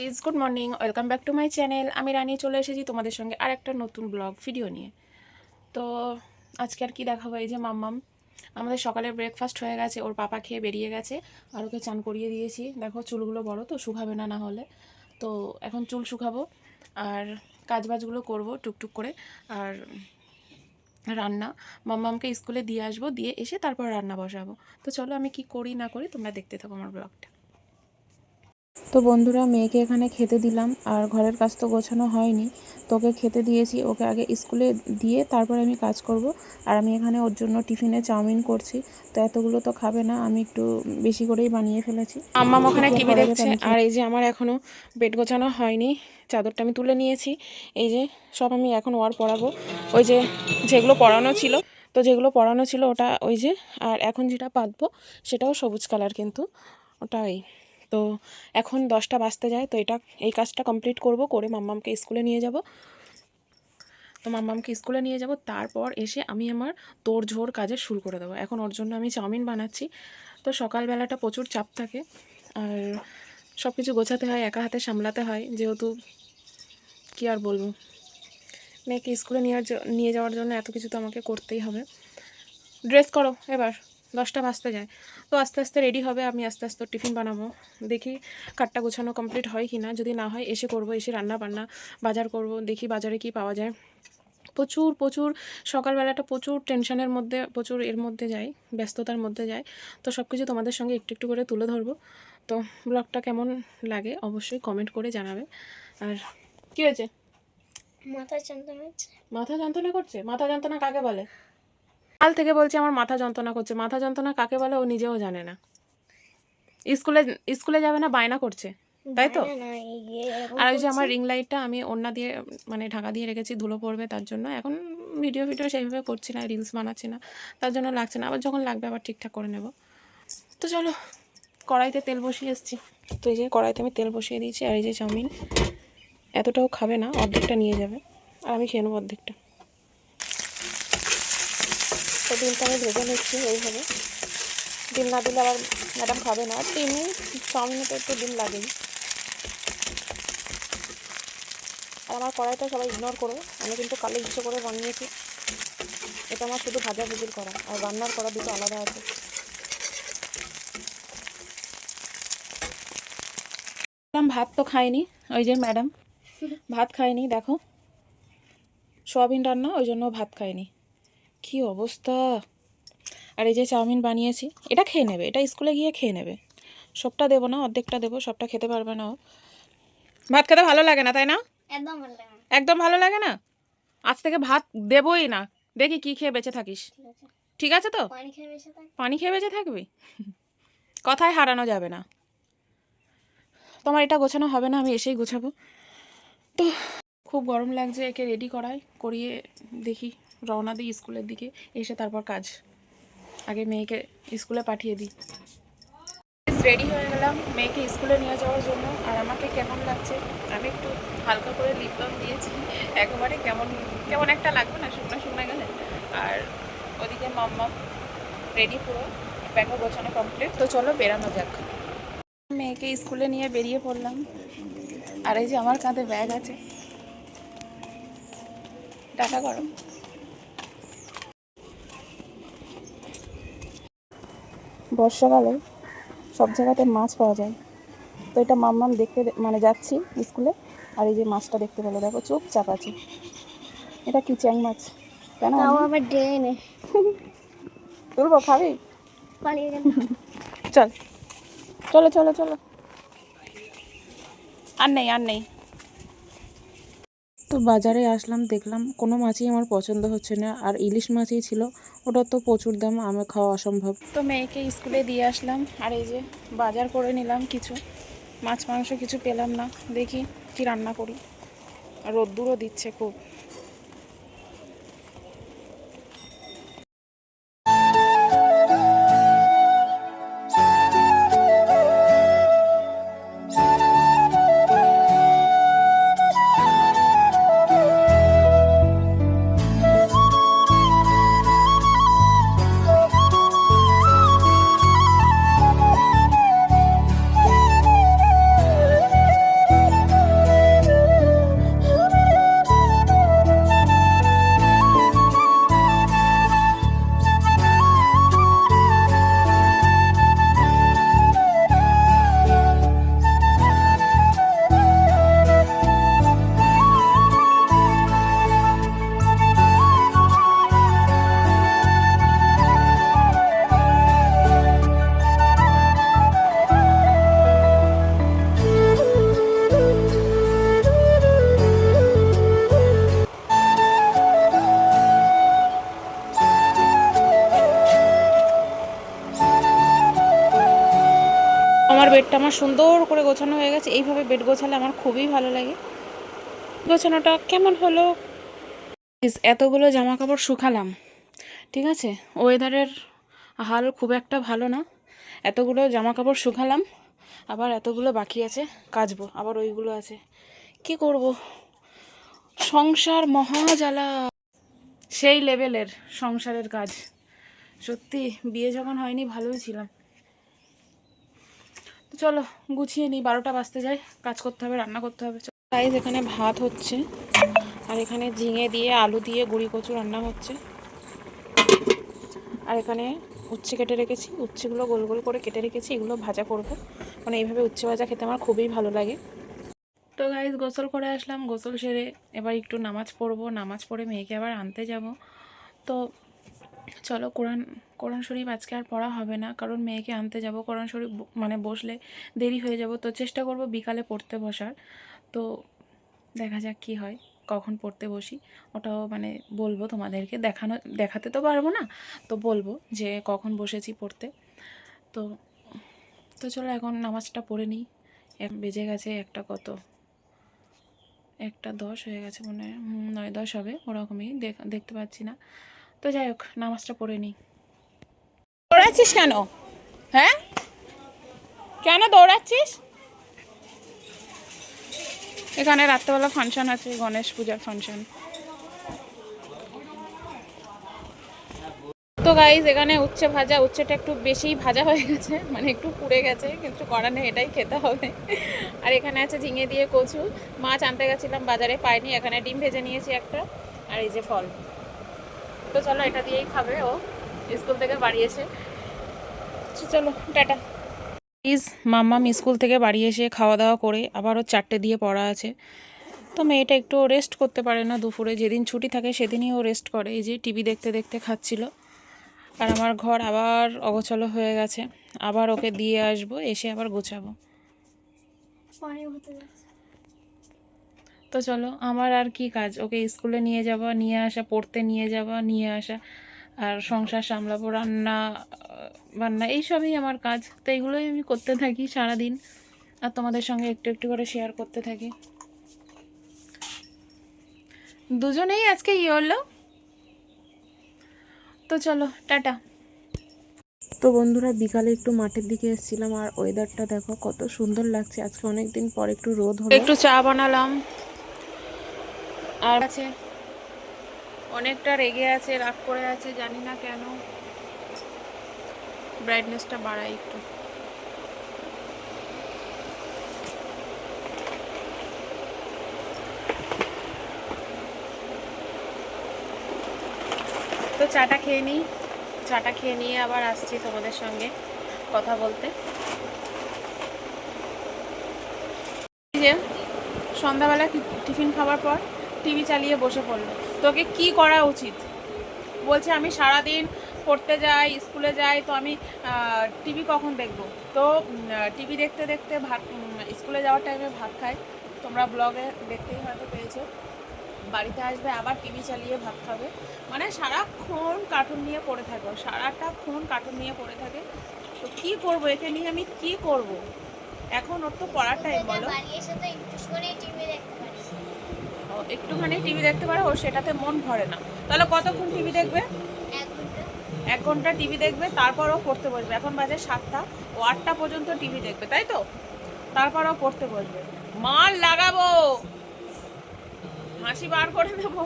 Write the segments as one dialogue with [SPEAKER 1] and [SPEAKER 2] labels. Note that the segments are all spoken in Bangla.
[SPEAKER 1] Is good morning welcome back to my channel আমি রানী চলে এসেছি তোমাদের সঙ্গে আর একটা নতুন ব্লগ ভিডিও নিয়ে। তো আজকে আর কি দেখাবো, এই যে মাম্মাম। আমাদের সকালে ব্রেকফাস্ট হয়ে গেছে, ওর পাপা খেয়ে বেরিয়ে গেছে, আর ওকে চান করিয়ে দিয়েছি। দেখো, চুলগুলো বড় তো, শুকাবে না না হলে। তো এখন চুল শুকাবো, আর কাজবাজগুলো করব টুকটুক করে, আর রান্না। মাম্মামকে স্কুলে দিয়ে আসব, দিয়ে এসে তারপর রান্না বসাবো। তো চলো, আমি কি করি, না করি, তোমরা দেখতে থাকো আমার ব্লগটা তো বন্ধুরা মেয়েকে এখানে খেতে দিলাম আর ঘরের কাজ তো গোছানো হয়নি। তোকে খেতে দিয়েছি ওকে আগে স্কুলে দিয়ে তারপরে আমি কাজ করব। আর আমি এখানে ওর জন্য টিফিনে চাউমিন করছি তো এতগুলো তো খাবে না আমি একটু বেশি করেই বানিয়ে ফেলেছি। আম্মা ওখানে টিভি দেখছে আর এই যে আমার এখনও বেড গোছানো হয়নি চাদরটা আমি তুলে নিয়েছি। এই যে সব আমি এখন ওয়ার পরাবো। ওই যে যেগুলো পরানো ছিল তো যেগুলো পরানো ছিল ওটা ওই যে আর এখন যেটা পাতবো সেটাও সবুজ কালার কিন্তু ওটাই। তো এখন দশটা বাজতে যায়, তো এটা, এই কাজটা কমপ্লিট করব, করে মাম্মামকে স্কুলে নিয়ে যাব। তো মাম্মামকে স্কুলে নিয়ে যাব, তারপর এসে আমি আমার তোড়ঝোড় কাজে শুরু করে দেবো। এখন ওর জন্য আমি চাউমিন বানাচ্ছি। তো সকালবেলাটা প্রচুর চাপ থাকে, আর সব কিছু গোছাতে হয়, একা হাতে সামলাতে হয়, যেহেতু কী আর বলব? মেয়েকে স্কুলে নিয়ে নিয়ে যাওয়ার জন্য এত কিছু তো আমাকে করতেই হবে। ড্রেস করো, এবার। দশটা বাজতে যায়। তো আস্তে আস্তে রেডি হবে আমি আস্তে আস্তে টিফিন বানাবো। দেখি কাটটা গোছানো কমপ্লিট হয় কি না যদি না হয় এসে করব এসে রান্না বান্না বাজার করব দেখি বাজারে কি পাওয়া যায়। প্রচুর প্রচুর সকালবেলাটা প্রচুর টেনশনের মধ্যে প্রচুর এর মধ্যে যাই ব্যস্ততার মধ্যে যাই। তো সব কিছু তোমাদের সঙ্গে একটু একটু করে তুলে ধরবো। তো ব্লগটা কেমন লাগে অবশ্যই কমেন্ট করে জানাবে। আর কী হয়েছে?
[SPEAKER 2] মাথা যন্ত্রণা
[SPEAKER 1] মাথা যন্ত্রণা করছে? মাথা যন্ত্রণা কাকে বলে? কাল থেকে বলছে আমার মাথা যন্ত্রণা করছে। মাথা যন্ত্রণা কাকে বলে? ও নিজেও জানে না। স্কুলে স্কুলে যাবে না বায়না করছে। তাই তো?
[SPEAKER 2] না, না, এই যে এরকম
[SPEAKER 1] আর ওই যে আমার রিং লাইটটা আমি ওড়না দিয়ে মানে ঢাকা দিয়ে রেখেছি ধুলো পড়বে তার জন্য। এখন ভিডিও ভিডিও সেইভাবে করছি না রিলস বানাচ্ছি না। তার জন্য লাগছে না। আবার যখন লাগবে আবার ঠিকঠাক করে নেব। তো চলো কড়াইতে তেল বসিয়ে এসেছি। তো এই যে কড়াইতে আমি তেল বসিয়ে দিয়েছি আর এই যে চাউমিন। এতটাও খাবে না অর্ধেকটা নিয়ে যাবে। আর আমি খেয়ে নেব অর্ধেকটা তো ডিমটা আমি ভেজে নিচ্ছি এইভাবে। ডিম না দিলে আবার ম্যাডাম খাবে না। এমনি চাউমিনে একটু ডিম লাগেই আর আমার কড়াইটা সবাই ইগনোর করো। আমি কিন্তু কালো ইচ্ছে করে বানিয়েছি। এটা আমার শুধু ভাজা ভুজির করা আর রান্নার করা দুটো আলাদা আছে। ভাত তো খায়নি। ওই যে ম্যাডাম। ভাত খায়নি, দেখো। সোয়াবিন রান্না, ওই জন্য ভাত খায়নি। কি অবস্থা? আর এই যে চাউমিন বানিয়েছি এটা খেয়ে নেবে এটা স্কুলে গিয়ে খেয়ে নেবে। সবটা দেবো না অর্ধেকটা দেবো সবটা খেতে পারবে না ও। ভাত খেতে ভালো লাগে না তাই না?
[SPEAKER 2] একদম ভালো লাগে না।
[SPEAKER 1] একদম ভালো লাগে না? আজ থেকে ভাত দেবই না দেখি কি খেয়ে বেঁচে থাকিস।
[SPEAKER 2] ঠিক আছে।
[SPEAKER 1] তো?
[SPEAKER 2] পানি খেয়ে
[SPEAKER 1] বেঁচে থাকবি? কথায় হারানো যাবে না। তোমার এটা গোছানো হবে না আমি এসেই গোছাবো। তো খুব গরম লাগছে একে রেডি করাই করিয়ে দেখি। রওনা দিই স্কুলের দিকে, এসে তারপর কাজ। আগে মেয়েকে স্কুলে পাঠিয়ে দিই। রেডি হয়ে গেলাম, মেয়েকে স্কুলে নিয়ে যাওয়ার জন্য। আর আমাকে কেমন লাগছে? আমি একটু হালকা করে লিপ বাম দিয়েছি। একেবারে কেমন কেমন একটা লাগবে না, শুকনো শুকনো গেলে। আর ওদিকে মাম্মা রেডি পুরো, ব্যাগও গোছানো কমপ্লিট তো চলো বেরানো যাক। মেয়েকে স্কুলে নিয়ে বেরিয়ে পড়লাম। আর এই যে আমার কাঁধে ব্যাগ আছে। টাকা করো। বর্ষাকালে সব জায়গাতে মাছ পাওয়া যায়। তো এটা মাম্মাম দেখতে মানে যাচ্ছি স্কুলে আর এই যে মাছটা দেখতে পেল দেখো চুপচাপ আছে। এটা কি চ্যাং মাছ? কেন
[SPEAKER 2] আবার ড্রেনে
[SPEAKER 1] তুলবো খাবি? চল। চলো চলো চলো। আর নেই আর নেই। তো বাজারে আসলাম, দেখলাম কোনো মাছই আমার পছন্দ হচ্ছে না, আর ইলিশ মাছই ছিল। ওটা তো প্রচুর দাম আমার খাওয়া অসম্ভব। তো মেয়েকে স্কুলে দিয়ে আসলাম, আর এই যে বাজার করে নিলাম কিছু। মাছ, মাংস কিছু পেলাম না, দেখি কি রান্না করি। রোদ্দুরও দিচ্ছে খুব। বেডটা আমার সুন্দর করে গোছানো হয়ে গেছে। এইভাবে বেড গোছালে আমার খুবই ভালো লাগে। গোছানোটা কেমন হলো? এতগুলো জামা কাপড় শুকালাম। ঠিক আছে? ওয়েদারের হাল খুব একটা ভালো না। এতগুলো জামা কাপড় শুকালাম। আবার এতগুলো বাকি আছে, কাচবো। আবার ওইগুলো আছে। কি করব? সংসার মহাজালা। সেই লেভেলের সংসারের কাজ। সত্যি, বিয়ে যখন হয়নি, ভালোই ছিলাম। চলো গুছিয়ে নিই, বারোটা বাজতে যাই কাজ করতে হবে, রান্না করতে হবে। গাইজ এখানে ভাত হচ্ছে, আর এখানে ঝিঙে দিয়ে, আলু দিয়ে, গুঁড়ি, কচু রান্না হচ্ছে। আর এখানে উচ্ছে কেটে রেখেছি, উচ্ছেগুলো গোল গোল করে কেটে রেখেছি, এগুলো ভাজা করব। মানে এইভাবে উচ্ছে ভাজা খেতে আমার খুবই ভালো লাগে। তো গাইজ গোসল করে আসলাম, গোসল সেরে এবার একটু নামাজ পড়ব, নামাজ পড়ে মেয়েকে আবার আনতে যাব। তো চলো কোরআন কোরআন শরীফ আজকে আর পড়া হবে না, কারণ মেয়েকে আনতে যাব, কোরআন শরীফ মানে বসলে দেরি হয়ে যাব। তো চেষ্টা করব বিকালে পড়তে বসার। তো দেখা যাক কি হয়, কখন পড়তে বসি। ওটাও মানে বলব তোমাদেরকে, দেখানো, দেখাতে তো পারব না, তো বলব যে কখন বসেছি পড়তে। তো তো চলো এখন নামাজটা পড়ে নিই। বেজে গেছে, একটা কত? একটা দশ হয়ে গেছে মনে হয়। নয় দশ হবে, ওরকমই দেখ- দেখতে পাচ্ছি না। তো যাই হোক, নামাজটা পড়ে নিই। দৌড়াচ্ছিস কেন? হ্যাঁ? কেন দৌড়াচ্ছিস? এখানে রাত্রেবেলা ফাংশন আছে, গণেশ পূজার ফাংশন তো গাইজ এখানে উচ্ছে ভাজা, উচ্ছেটা একটু বেশিই ভাজা হয়ে গেছে মানে একটু পুড়ে গেছে, কিন্তু করার নেই, এটাই খেতে হবে। আর এখানে আছে ঝিঙে দিয়ে কচু, মাছ আনতে গেছিলাম বাজারে, পাইনি, এখানে ডিম ভেজে নিয়েছি একটা, আর এই যে ফল। তো চলো এটা দিয়েই খাবে ও। স্কুল থেকে বাড়ি এসে চলো টাটা। প্লিজ মাম্মাম স্কুল থেকে বাড়ি এসে খাওয়া দাওয়া করে আবারও চারটে দিয়ে পড়া আছে। তো মেয়েটা একটু রেস্ট করতে পারে না দুপুরে। যেদিন ছুটি থাকে সেদিনই ও রেস্ট করে। এই যে টিভি দেখতে দেখতে খাচ্ছিল। আর আমার ঘর আবার অগোছালো হয়ে গেছে। আবার ওকে দিয়ে আসব এসে আবার গোছাবো।
[SPEAKER 2] পরে হতে যাচ্ছে।
[SPEAKER 1] তো চলো আমার আর কি কাজ? ওকে স্কুলে নিয়ে যাওয়া নিয়ে আসা পড়তে নিয়ে যাওয়া নিয়ে আসা আর সংসার সামলাবো রান্না বান্না এইসবই আমার কাজ। তো এইগুলোই আমি করতে থাকি সারাদিন। আর তোমাদের সঙ্গে একটু একটু করে শেয়ার করতে থাকি। দুজনেই আজকে ইয়ে হলো। তো চলো টাটা। তো বন্ধুরা বিকালে একটু মাঠের দিকে এসেছিলাম আর ওয়েদারটা দেখো কত সুন্দর লাগছে। আজকে অনেকদিন পর একটু রোদ হলো। একটু চা বানালাম। আর আছে। অনেকটা রেগে আছে, রাগ করে আছে, জানি না কেন। ব্রাইটনেসটা বাড়াই একটু। তো চাটা খেয়ে নিই। চাটা খেয়ে নিয়ে আবার আসছি তোমাদের সঙ্গে কথা বলতে। সন্ধ্যাবেলা টিফিন খাওয়ার পর টিভি চালিয়ে বসে পড়ল। তোকে কি করা উচিত? বলছে, আমি সারাদিন পড়তে যাই, স্কুলে যাই, তো আমি টিভি কখন দেখব? তো টিভি দেখতে দেখতে ভাত স্কুলে যাওয়ার টাইমে ভাত খাই তোমরা ব্লগে দেখতেই হয়তো পেয়েছ। বাড়িতে আসবে, আবার টিভি চালিয়ে ভাত খাবে। মানে সারাক্ষণ কার্টুন নিয়ে পড়ে থাকো। সারাটাক্ষণ কার্টুন নিয়ে পড়ে থাকে। তো কি করব? একে নিয়ে আমি কি করব? এখন ওর তো পড়ার টাইম বলো।
[SPEAKER 2] বাড়ি এসে তো একটু টিভি দেখতে
[SPEAKER 1] একটুখানি টিভি দেখতে পারে ও সেটাতে মন ভরে না। তাহলে কতক্ষণ টিভি দেখবে?
[SPEAKER 2] এক
[SPEAKER 1] ঘণ্টা টিভি দেখবে তারপর ও পড়তে বসবে। এখন বাজে সাতটা ও আটটা পর্যন্ত টিভি দেখবে তাই তো? তারপর ও পড়তে বসবে। মাল লাগাবো! হাসি বার করে দেবো।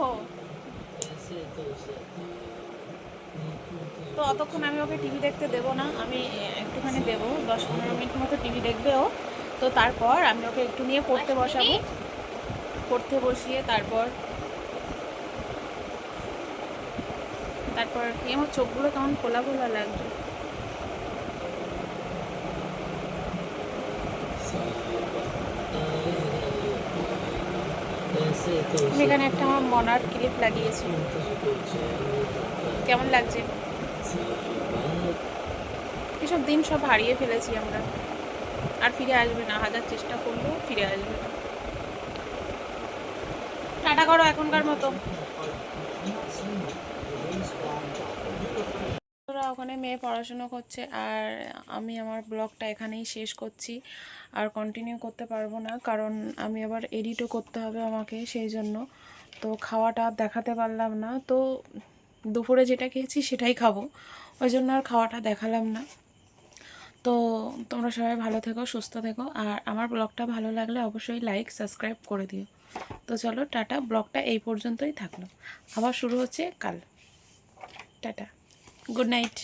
[SPEAKER 1] তো অতক্ষণ আমি ওকে টিভি দেখতে দেবো না আমি একটুখানি দেবো দশ পনেরো মিনিট মতো টিভি দেখবে ও। তো তারপর আমি ওকে একটু নিয়ে পড়তে বসাবো। পড়তে বসিয়ে তারপর তারপর কি আমার চোখগুলো কেমন খোলা খোলা আমি এখানে একটা আমার মনার ক্লিপ লাগিয়েছি। কেমন লাগছে? এসব দিন সব হারিয়ে ফেলেছি আমরা। আর ফিরে আসবে না, হাজার চেষ্টা করলেও ফিরে আসবে না। টাটা করো এখনকার মতো। ওখানে মেয়ে পড়াশুনো করছে আর আমি আমার ব্লগটা এখানেই শেষ করছি। আর কন্টিনিউ করতে পারব না, কারণ আমি আবার এডিটও করতে হবে আমাকে সেই জন্য। তো খাওয়াটা দেখাতে পারলাম না। তো দুপুরে যেটা খেয়েছি সেটাই খাব। ওই জন্য আর খাওয়াটা দেখালাম না। তো তোমরা সবাই ভালো থেকো, সুস্থ থেকো। আর আমার ব্লগটা ভালো লাগলে অবশ্যই লাইক সাবস্ক্রাইব করে দিও। তো চলো টাটা ব্লগটা এই পর্যন্তই থাকল। আবার শুরু হচ্ছে কাল। টাটা। Good night.